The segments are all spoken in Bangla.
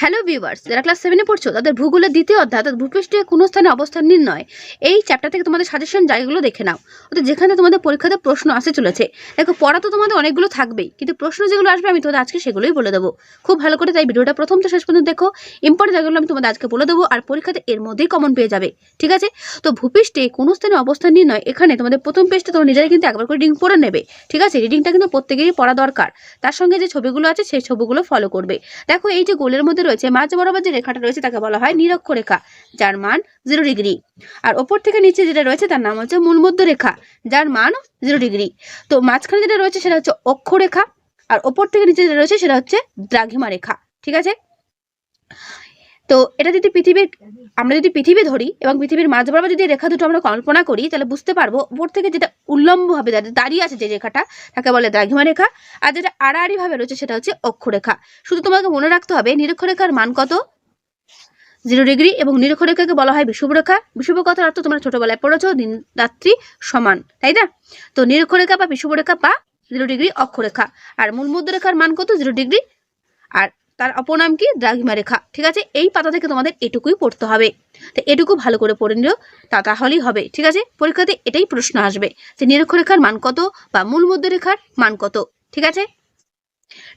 হ্যালো ভিউয়ার্স যারা ক্লাস সেভেনে পড়ছো, তাদের ভূগোলের দ্বিতীয় অধ্যায় অর্থাৎ ভূপৃষ্ঠে কোনো স্থানে অবস্থান নির্ণয়, এই চ্যাপ্টার থেকে তোমাদের সাজেশন জায়গাগুলো দেখে নাও। অর্থাৎ যেখানে তোমাদের পরীক্ষাতে প্রশ্ন আসে চলেছে। দেখো, পড়া তো তোমাদের অনেকগুলো থাকবেই, কিন্তু প্রশ্ন যেগুলো আসবে আমি তোমাদের আজকে সেগুলোই বলে দেবো। খুব ভালো করে তাই ভিডিওটা প্রথম তো শেষ পর্যন্ত দেখো। ইম্পর্টেন্ট জায়গাগুলো আমি তোমাদের আজকে বলে দেবো, আর পরীক্ষাতে এর মধ্যেই কমন পেয়ে যাবে, ঠিক আছে? তো ভূপৃষ্ঠে কোনো স্থানে অবস্থান নির্ণয়, এখানে তোমাদের প্রথম পেজটা তোমরা নিজেরাই কিন্তু একবার করে রিডিং পড়ে নেবে, ঠিক আছে? রিডিংটা কিন্তু প্রত্যেকেরই পড়া দরকার। তার সঙ্গে যে ছবিগুলো আছে, সেই ছবিগুলো ফলো করবে। দেখো, এই যে গোলের মধ্যে রয়েছে, মাঝ বরাবর যে রেখাটা রয়েছে তাকে বলা হয় নিরক্ষ রেখা যার মান জিরো ডিগ্রি আর ওপর থেকে নিচে যেটা রয়েছে তার নাম হচ্ছে মূলমধ্য রেখা যার মান জিরো ডিগ্রি তো মাঝখানে যেটা রয়েছে সেটা হচ্ছে অক্ষরেখা, আর ওপর থেকে নিচে যেটা রয়েছে সেটা হচ্ছে দ্রাঘিমা রেখা ঠিক আছে? তো এটা যদি পৃথিবীর, আমরা যদি পৃথিবী ধরি এবং পৃথিবীর মাঝ বরাবর যদি রেখা দুটো আমরা কল্পনা করি, তাহলে বুঝতে পারব উপর থেকে যেটা উল্লম্বভাবে দাঁড়িয়ে আছে যে রেখাটা, তাকে বলে দ্রাঘিমা রেখা। আর যেটা আড়াআড়িভাবে রয়েছে সেটা হচ্ছে অক্ষরেখা। শুধু তোমাকে মনে রাখতে হবে, নিরক্ষরেখার মান কত? জিরো ডিগ্রি এবং নিরক্ষরেখাকে বলা হয় বিষুবরেখা বিষুব কথার অর্থ তোমরা ছোটবেলায় পড়েছো, দিন, রাত্রি সমান, তাই না? তো নিরক্ষরেখা বা বিষুবরেখা বা জিরো ডিগ্রি অক্ষরেখা। আর মূল মধ্যরেখার মান কত? Zero degree. আর তার অপর নাম কি? দ্রাঘিমা রেখা। ঠিক আছে? এই পাতা থেকে তোমাদের এটুকুই পড়তে হবে। তো এটুকু ভালো করে পড়ে নিও, তা তাহলেই হবে। ঠিক আছে? পরীক্ষাতে এটাই প্রশ্ন আসবে যে নিরক্ষরেখার মান কত বা মূল মধ্যরেখার মান কত? ঠিক আছে?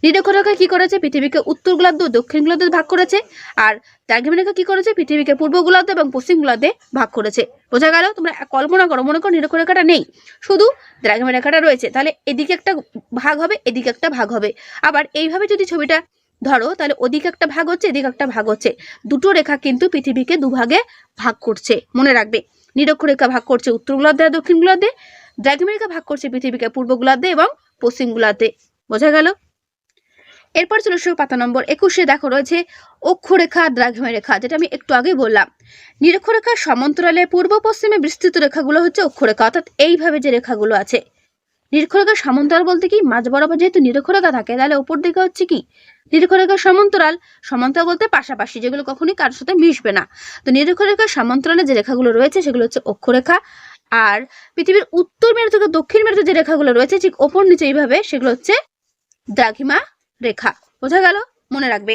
নিরক্ষরেখা কি করেছে? পৃথিবীকে উত্তর গোলার্ধ দক্ষিণ গোলার্ধে ভাগ করেছে। আর দ্রাঘিমা রেখা কি করেছে? পৃথিবীকে পূর্ব গোলার্ধ এবং পশ্চিম গোলার্ধে ভাগ করেছে। বোঝা গেল? তোমরা কল্পনা করো, মনে করো নিরক্ষরেখাটা নেই। শুধু দ্রাঘিমা রেখাটা রয়েছে। তাহলে এদিকে একটা ভাগ হবে, এদিকে একটা ভাগ হবে। আবার এইভাবে যদি ছবিটা ধরো, তাহলে ওদিকে একটা ভাগ হচ্ছে, এদিকে একটা ভাগ হচ্ছে। দুটো রেখা কিন্তু পৃথিবীকে দুভাগে ভাগ করছে, মনে রাখবে। নিরক্ষরেখা ভাগ করছে উত্তর গোলার্ধে আর দক্ষিণ গোলার্ধে রেখা ভাগ করছে পৃথিবীকে পূর্ব গোলার্ধে এবং পশ্চিম গোলার্ধে। বোঝা গেল? এরপর এসো পাতা নম্বর একুশে। দেখো, রয়েছে অক্ষরেখা দ্রাঘিমা রেখা, যেটা আমি একটু আগে বললাম। নিরক্ষরেখার সমান্তরালে পূর্ব পশ্চিমে বিস্তৃত রেখাগুলো হচ্ছে অক্ষরেখা অর্থাৎ এইভাবে যে রেখাগুলো আছে। নিরক্ষরেখার সমান্তরাল বলতে কি? মাঝ বরাবর যেহেতু নিরক্ষরেখা থাকে, তাহলে উপর দিকে হচ্ছে কি? নিরক্ষরেখার সমান্তরাল। সমান্তরাল বলতে পাশাপাশি, যেগুলো কখনোই কারোর সাথে মিশবে না। তো নিরক্ষরেখার সমান্তরালে যে রেখাগুলো রয়েছে, সেগুলো হচ্ছে অক্ষরেখা। আর পৃথিবীর উত্তর মেরু থেকে দক্ষিণ মেরুতে যে রেখাগুলো রয়েছে, ঠিক ওপর নিচে এইভাবে, সেগুলো হচ্ছে দ্রাঘিমা রেখা। বোঝা গেল? মনে রাখবে।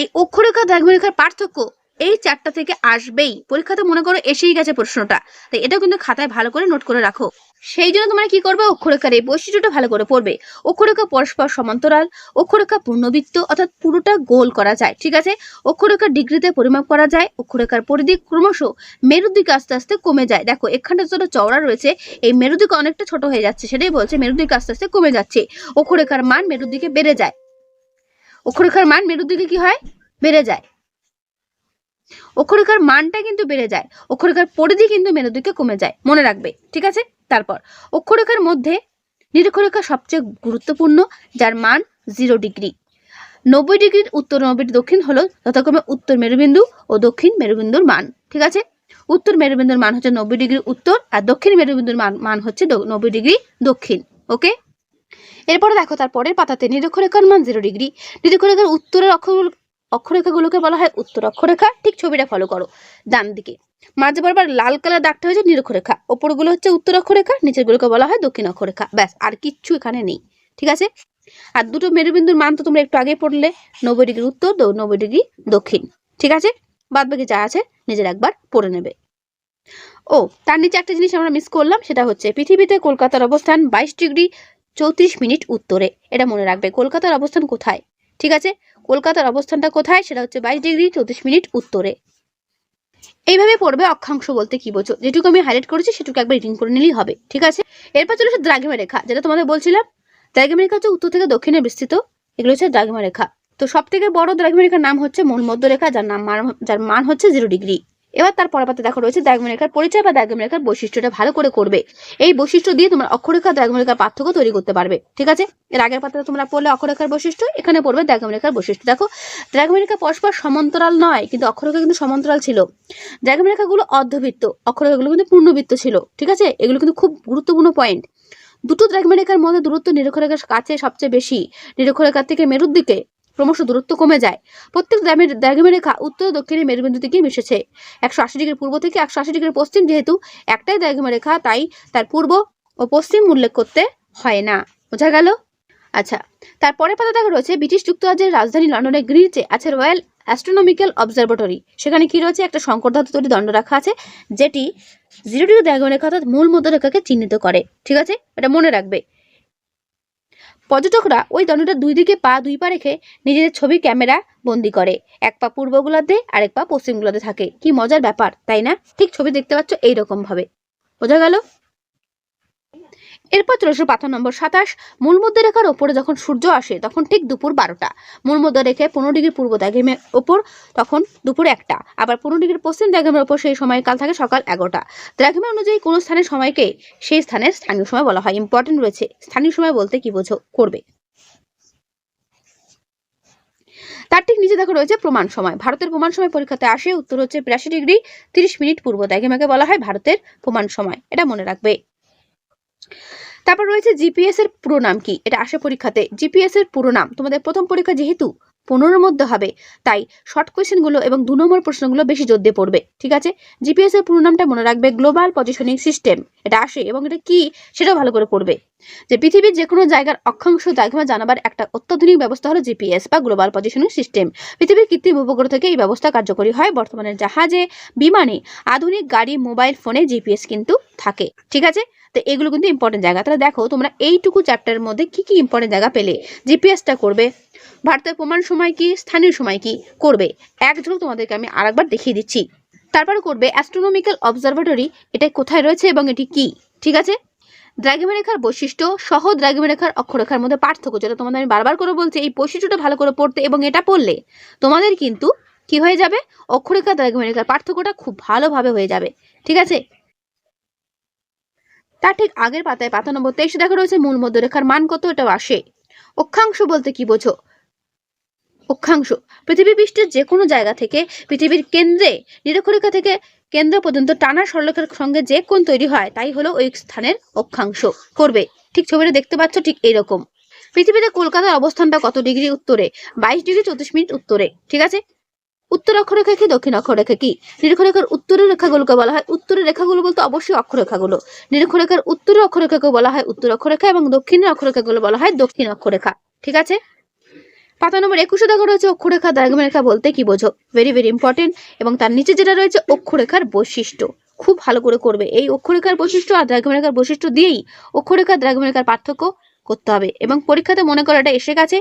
এই অক্ষরেখা, দ্রাঘিমা রেখার পার্থক্য এই চারটা থেকে আসবেই। পরীক্ষাতে মনে করো এসেই গেছে প্রশ্নটা। তাই এটা কিন্তু খাতায় ভালো করে নোট করে রাখো। সেই জন্য তোমরা কি করবে? অক্ষরেখার এই বৈশিষ্ট্যটা ভালো করে পড়বে। অক্ষরেখা পরস্পর সমান্তরাল, অক্ষরেখা পূর্ণবৃত্ত, অর্থাৎ পুরোটা গোল করা যায়, ঠিক আছে? অক্ষরেখার ডিগ্রিতে পরিমাপ করা যায়, অক্ষরেখার পরিধি ক্রমশ মেরুর দিকে আস্তে আস্তে কমে যায়। দেখো, এখানটা যতটা চওড়া রয়েছে, এই মেরুর দিকে অনেকটা ছোট হয়ে যাচ্ছে, সেটাই বলছে মেরুর দিকে আস্তে আস্তে কমে যাচ্ছে। অক্ষরেখার মান মেরুর দিকে বেড়ে যায়। অক্ষরেখার মান মেরুর দিকে কি হয়? বেড়ে যায়। অক্ষরেখার মানটা কিন্তু বেড়ে যায়, অক্ষরেখার পরিধি কিন্তু মেরুর দিকে কমে যায়, মনে রাখবে, ঠিক আছে? তারপর অক্ষরেখার মধ্যে নিরক্ষরেখা সবচেয়ে গুরুত্বপূর্ণ, যার মান জিরো ডিগ্রি নব্বই ডিগ্রির উত্তর নব্বই দক্ষিণ হলো যথাক্রমে উত্তর মেরুবিন্দু ও দক্ষিণ মেরুবিন্দুর মান, ঠিক আছে? উত্তর মেরুবিন্দুর মান হচ্ছে নব্বই ডিগ্রি উত্তর আর দক্ষিণ মেরুবিন্দুর মান মান হচ্ছে নব্বই ডিগ্রি দক্ষিণ, ওকে? এরপরে দেখো তার পরের পাতাতে নিরক্ষরেখার মান জিরো ডিগ্রি নিরক্ষরেখার উত্তরের অক্ষর অক্ষরেখাগুলোকে বলা হয় উত্তর অক্ষরেখা। ঠিক ছবিটা ফলো করো ডান দিকে মাঝে বারবার লাল কালার দাগটা হয়েছে নিরক্ষরেখা ওপরগুলো হচ্ছে উত্তর অক্ষরেখা নিচেরগুলোকে বলা হয় দক্ষিণ অক্ষরেখা ব্যাস, আর কিচ্ছু এখানে নেই। ঠিক আছে? আর দুটো মেরুবিন্দুর মান তো তোমরা একটু আগে পড়লে, নব্বই ডিগ্রি উত্তর নব্বই ডিগ্রি দক্ষিণ। ঠিক আছে? বাদ বাকি যা আছে নিজের একবার পড়ে নেবে। ও, তার নিচে একটা জিনিস আমরা মিস করলাম, সেটা হচ্ছে পৃথিবীতে কলকাতার অবস্থান বাইশ ডিগ্রি চৌত্রিশ মিনিট উত্তরে। এটা মনে রাখবে, কলকাতার অবস্থান কোথায়? ঠিক আছে? কলকাতার অবস্থানটা কোথায়? সেটা হচ্ছে বাইশ ডিগ্রি চৌত্রিশ মিনিট উত্তরে। এইভাবে পড়বে অক্ষাংশ বলতে কি বোঝো? যেটুকু আমি হাইলাইট করেছি, সেটুকু একবার রিডিং করে নিলেই হবে, ঠিক আছে? এরপর চলে এসে দ্রাঘিমা রেখা, যেটা তোমাদের বলছিলাম। দ্রাঘিমা রেখা হচ্ছে উত্তর থেকে দক্ষিণে বিস্তৃত, এগুলো হচ্ছে দ্রাঘিমা রেখা। তো সব থেকে বড় দ্রাঘিমা রেখার নাম হচ্ছে মূল মধ্য রেখা, যার নাম যার মান হচ্ছে জিরো ডিগ্রি এবার তার পরের পাতে দেখো রয়েছে দ্রাঘিমা রেখার পরিচয় বা দ্রাঘিমা রেখার বৈশিষ্ট্যটা ভালো করে করবে। এই বৈশিষ্ট্য দিয়ে তোমরা অক্ষরেখা দ্রাঘিমা রেখার পার্থক্য তৈরি করতে পারবে, ঠিক আছে? এর আগের পাতাটা তোমরা পড়লে অক্ষরেখার বৈশিষ্ট্য, এখানে পড়বে দ্রাঘিমা রেখার বৈশিষ্ট্য। দেখো দ্রাঘিমা রেখা পরস্পর সমান্তরাল নয়, কিন্তু অক্ষরেখা কিন্তু সমান্তরাল ছিল। দ্রাঘিমা রেখাগুলো অর্ধবৃত্ত, অক্ষরেখাগুলো কিন্তু পূর্ণবৃত্ত ছিল, ঠিক আছে? এগুলো কিন্তু খুব গুরুত্বপূর্ণ পয়েন্ট দুটো দ্রাঘিমা রেখার মধ্যে দূরত্ব নিরক্ষরেখার কাছে সবচেয়ে বেশি। নিরক্ষরেখার থেকে মেরুর দিকে ক্রমশ দূরত্ব কমে যায়। প্রত্যেক দ্রাঘিমা রেখা উত্তর দক্ষিণে মেরুবিন্দু থেকে মিশেছে। একশো আশি ডিগ্রি পূর্ব থেকে একশো আশি ডিগ্রি পশ্চিম যেহেতু একটাই দ্রাঘিমা রেখা, তাই তার পূর্ব ও পশ্চিম উল্লেখ করতে হয় না। বোঝা গেল? আচ্ছা তারপরে পাতা দেখা রয়েছে ব্রিটিশ যুক্তরাজ্যের রাজধানী লন্ডনের গ্রিচে আছে রয়্যাল অ্যাস্ট্রোনমিক্যাল অবজারভেটরি। সেখানে কি রয়েছে? একটা শঙ্কর ধাতু তৈরি দণ্ড রাখা আছে, যেটি জিরো ডিগ্রি দ্রাঘিমারেখা অর্থাৎ মূল মধ্যরেখাকে চিহ্নিত করে। ঠিক আছে? এটা মনে রাখবে। পর্যটকরা ওই দণ্ডটার দুই দিকে পা, দুই পা রেখে নিজেদের ছবি, ক্যামেরা বন্দি করে। এক পা পূর্ব গোলাতে আর এক পা পশ্চিম গোলাতে থাকে। কি মজার ব্যাপার, তাই না? ঠিক ছবি দেখতে পাচ্ছ এইরকম ভাবে বোঝা গেল? এরপর চলে আসো পাথর নম্বর সাতাশ মূল মধ্যরেখার ওপরে যখন সূর্য আসে, তখন ঠিক দুপুর বারোটা। মূল মধ্যরেখে পনেরো ডিগ্রি পূর্ব দ্রাঘিমের ওপর, তখন দুপুর একটা। আবার পনেরো ডিগ্রি পশ্চিম দ্রাঘিমের ওপর সেই সময়কাল থাকে সকাল এগারোটা। দ্রাঘিমা অনুযায়ী কোনো স্থানের সময়কে সেই স্থানের স্থানীয় সময় বলা হয়। ইম্পর্টেন্ট রয়েছে। স্থানীয় সময় বলতে কি বোঝো? করবে। তার ঠিক নিচে দেখো রয়েছে প্রমাণ সময়। ভারতের প্রমাণ সময় পরীক্ষাতে আসে, উত্তর হচ্ছে বিরাশি ডিগ্রি তিরিশ মিনিট পূর্ব দ্রাঘিমাকে বলা হয় ভারতের প্রমাণ সময়। এটা মনে রাখবে। তারপর রয়েছে জিপিএস এর পুরো নাম কি? এটা আসে পরীক্ষাতে। জিপিএস এর পুরো নাম। তোমাদের প্রথম পরীক্ষা যেহেতু পনেরোর মধ্যে হবে। তাই শর্ট কোয়েশ্চেনগুলো এবং দু নম্বর প্রশ্নগুলো বেশি জোর দিয়ে পড়বে, ঠিক আছে? জিপিএস এর পুরো নামটা মনে রাখবে গ্লোবাল পজিশনিং সিস্টেম এটা আসে এবং এটা কি সেটাও ভালো করে পড়বে। যে পৃথিবীর যে কোনো জায়গার অক্ষাংশ দ্রাঘিমা জানাবার একটা অত্যাধুনিক ব্যবস্থা হলো জিপিএস বা গ্লোবাল পজিশনিং সিস্টেম পৃথিবীর কৃত্রিম উপগ্রহ থেকে এই ব্যবস্থা কার্যকরী হয় বর্তমানে জাহাজে, বিমানে, আধুনিক গাড়ি, মোবাইল ফোনে জিপিএস কিন্তু থাকে, ঠিক আছে? তো এগুলো কিন্তু ইম্পর্টেন্ট জায়গা। তাহলে দেখো তোমরা এইটুকু চ্যাপ্টারের মধ্যে কি কি ইম্পর্টেন্ট জায়গা পেলে? জিপিএসটা করবে ভারতের প্রমাণ সময় কি, স্থানীয় সময় কি করবে? এক তোমাদেরকে আমি আরেকবার দেখিয়ে দিচ্ছি। তারপরে করবে অ্যাস্ট্রোনমিক্যাল অবজারভেটরি এটা কোথায় রয়েছে এবং এটি কি? ঠিক আছে? দ্রাঘিমারেখার বৈশিষ্ট্য সহ দ্রাঘিমারেখার অক্ষরেখার মধ্যে পার্থক্য, যেটা তোমাদের আমি বারবার করে বলছি, এই বৈশিষ্ট্যটা ভালো করে পড়তে এবং এটা পড়লে তোমাদের কিন্তু কি হয়ে যাবে? অক্ষরেখা দ্রাঘিমারেখার পার্থক্যটা খুব ভালোভাবে হয়ে যাবে। ঠিক আছে? তার ঠিক আগের পাতায় পাতা নম্বর তেইশে দেখা রয়েছে, মূল মধ্যরেখার মান কত, এটাও আসে। অক্ষাংশ বলতে কি বোঝো? অক্ষাংশ। পৃথিবী পৃষ্ঠের যে কোনো জায়গা থেকে পৃথিবীর কেন্দ্রে, নিরক্ষরেখা থেকে কেন্দ্র পর্যন্ত টানা সরলরেখার সঙ্গে যে কোন তৈরি হয়, তাই হলো ওই স্থানের অক্ষাংশ। করবে। ঠিক ছবিটা দেখতে পাচ্ছ ঠিক এরকম। পৃথিবীতে কলকাতার অবস্থানটা কত ডিগ্রি উত্তরে? বাইশ ডিগ্রি চৌত্রিশ মিনিট উত্তরে। ঠিক আছে? উত্তর অক্ষরেখা কি দক্ষিণ অক্ষরেখা কি? নিরক্ষরেখার উত্তরের রেখাগুলোকে বলা হয় উত্তরের রেখাগুলো বলতে অবশ্যই অক্ষরেখাগুলো। নিরক্ষরেখার উত্তরের অক্ষরেখাকে বলা হয় উত্তর অক্ষরেখা এবং দক্ষিণের অক্ষরেখাগুলো বলা হয় দক্ষিণ অক্ষরেখা ঠিক আছে? পাতা নম্বর একুশে দেখা রয়েছে অক্ষরেখা, দ্রাঘিমারেখা বলতে কি বোঝো? ভেরি ভেরি ইম্পর্টেন্ট এবং তার নিচে যেটা রয়েছে অক্ষরেখার বৈশিষ্ট্য। খুব ভালো করে করবে। এই অক্ষরেখার বৈশিষ্ট্য আর দ্রাঘিমারেখার বৈশিষ্ট্য দিয়েই অক্ষরেখা, দ্রাঘিমারেখার পার্থক্য করতে হবে। এবং পরীক্ষাতে মনে করো এটা এসে গেছে,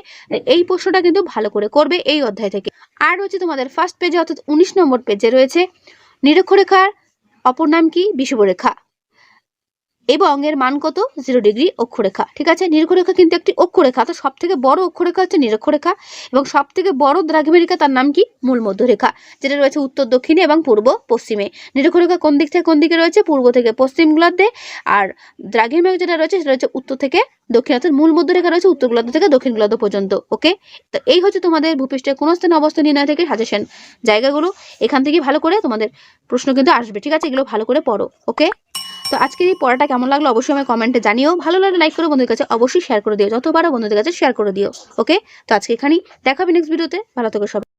এই প্রশ্নটা কিন্তু ভালো করে করবে এই অধ্যায় থেকে। আর রয়েছে তোমাদের ফার্স্ট পেজে অর্থাৎ উনিশ নম্বর পেজে রয়েছে, নিরক্ষরেখার অপর নাম কি? বিষুবরেখা। এবং এর মান কত? জিরো ডিগ্রি অক্ষরেখা। ঠিক আছে? নিরক্ষরেখা কিন্তু একটি অক্ষরেখা। তো সব থেকে বড় অক্ষরেখা হচ্ছে নিরক্ষরেখা এবং সব থেকে বড় দ্রাঘিমারেখা তার নাম কি? মূল মধ্যরেখা, যেটা রয়েছে উত্তর, দক্ষিণে এবং পূর্ব, পশ্চিমে। নিরক্ষরেখা কোন দিক থেকে, কোন দিকে রয়েছে? পূর্ব থেকে পশ্চিম গোলার্ধে আর দ্রাঘিমারেখা যেটা রয়েছে, সেটা রয়েছে উত্তর থেকে দক্ষিণ, অর্থাৎ মূল মধ্যরেখা রয়েছে উত্তর গোলার্ধ থেকে দক্ষিণ গোলার্ধ পর্যন্ত। ওকে তো এই হচ্ছে তোমাদের ভূপৃষ্ঠের কোন স্থানে অবস্থান নির্ণয় থেকে সাজেশন জায়গাগুলো। এখান থেকে ভালো করে তোমাদের প্রশ্ন কিন্তু আসবে। ঠিক আছে? এগুলো ভালো করে পড়ো। ওকে তো আজকের এই পড়াটা কেমন লাগল অবশ্যই আমার কমেন্টে জানিও। ভালো লাগলে লাইক করে, বন্ধুদের কাছে অবশ্যই শেয়ার করে দিও। যতবারও বন্ধুদের কাছে শেয়ার করে দিও ওকে তো আজকে এখানেই, দেখাবে নেক্সট ভিডিওতে ভালো থেকো সবাই।